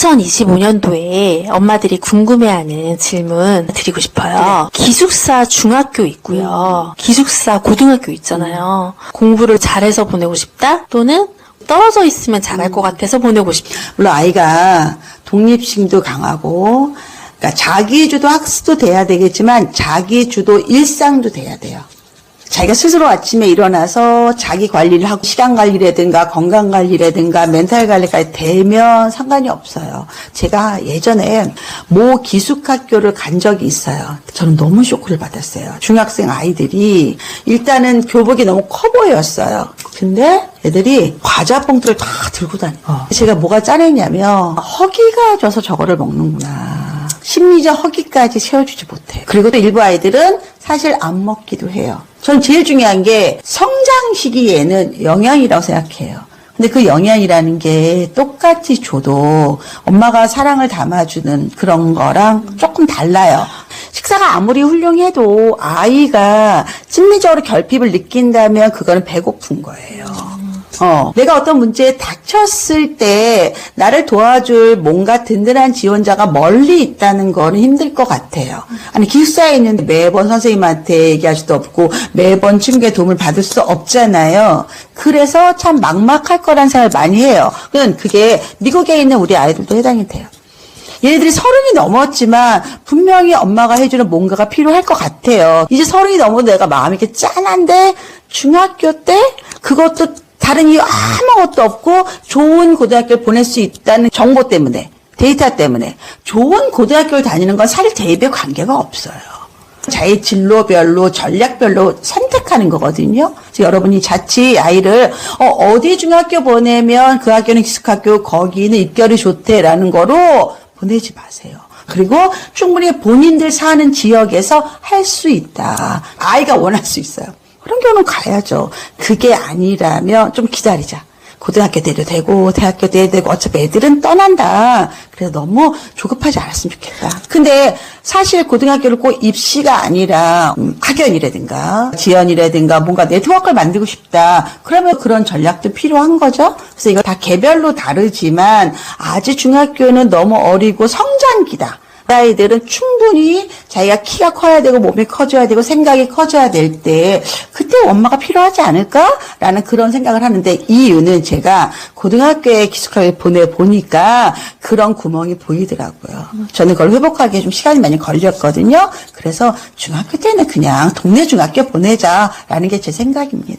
2025년도에 엄마들이 궁금해하는 질문 드리고 싶어요. 기숙사 중학교 있고요. 기숙사 고등학교 있잖아요. 공부를 잘해서 보내고 싶다? 또는 떨어져 있으면 잘할 것 같아서 보내고 싶다. 물론 아이가 독립심도 강하고 그러니까 자기 주도 학습도 돼야 되겠지만 자기 주도 일상도 돼야 돼요. 자기가 스스로 아침에 일어나서 자기 관리를 하고 시간 관리라든가 건강 관리라든가 멘탈 관리까지 되면 상관이 없어요. 제가 예전에 모 기숙학교를 간 적이 있어요. 저는 너무 쇼크를 받았어요. 중학생 아이들이 일단은 교복이 너무 커 보였어요. 근데 애들이 과자 봉투를 다 들고 다녀. 제가 뭐가 짜냈냐면 허기가 져서 저거를 먹는구나. 심리적 허기까지 채워주지 못해요. 그리고 또 일부 아이들은 사실 안 먹기도 해요. 전 제일 중요한 게 성장 시기에는 영양이라고 생각해요. 근데 그 영양이라는 게 똑같이 줘도 엄마가 사랑을 담아주는 그런 거랑 조금 달라요. 식사가 아무리 훌륭해도 아이가 심리적으로 결핍을 느낀다면 그거는 배고픈 거예요. 어, 내가 어떤 문제에 닥쳤을 때 나를 도와줄 뭔가 든든한 지원자가 멀리 있다는 거는 힘들 것 같아요. 아니 기숙사에 있는데 매번 선생님한테 얘기할 수도 없고 매번 친구의 도움을 받을 수 없잖아요. 그래서 참 막막할 거란 생각을 많이 해요. 그건 그게 미국에 있는 우리 아이들도 해당이 돼요. 얘네들이 서른이 넘었지만 분명히 엄마가 해주는 뭔가가 필요할 것 같아요. 이제 서른이 넘어도 내가 마음이 이렇게 짠한데 중학교 때 그것도 다른 이유 아무것도 없고 좋은 고등학교를 보낼 수 있다는 정보 때문에 데이터 때문에 좋은 고등학교를 다니는 건 사실 대입에 관계가 없어요. 자기 진로별로 전략별로 선택하는 거거든요. 그래서 여러분이 자칫 아이를 어, 디 중학교 보내면 그 학교는 기숙학교 거기는 입결이 좋대라는 거로 보내지 마세요. 그리고 충분히 본인들 사는 지역에서 할 수 있다. 아이가 원할 수 있어요. 그런 경우는 가야죠. 그게 아니라면 좀 기다리자. 고등학교 때도 되고 대학교 때도 되고 어차피 애들은 떠난다. 그래서 너무 조급하지 않았으면 좋겠다. 근데 사실 고등학교를 꼭 입시가 아니라 음, 학연이라든가 지연이라든가 뭔가 네트워크를 만들고 싶다. 그러면 그런 전략도 필요한 거죠. 그래서 이거 다 개별로 다르지만 아직 중학교는 너무 어리고 성장기다. 아이들은 충분히 자기가 키가 커야 되고 몸이 커져야 되고 생각이 커져야 될 때 그때 엄마가 필요하지 않을까라는 그런 생각을 하는데 이 이유는 제가 고등학교에 기숙학교에 보내 보니까 그런 구멍이 보이더라고요. 저는 그걸 회복하기에 좀 시간이 많이 걸렸거든요. 그래서 중학교 때는 그냥 동네 중학교 보내자라는 게 제 생각입니다.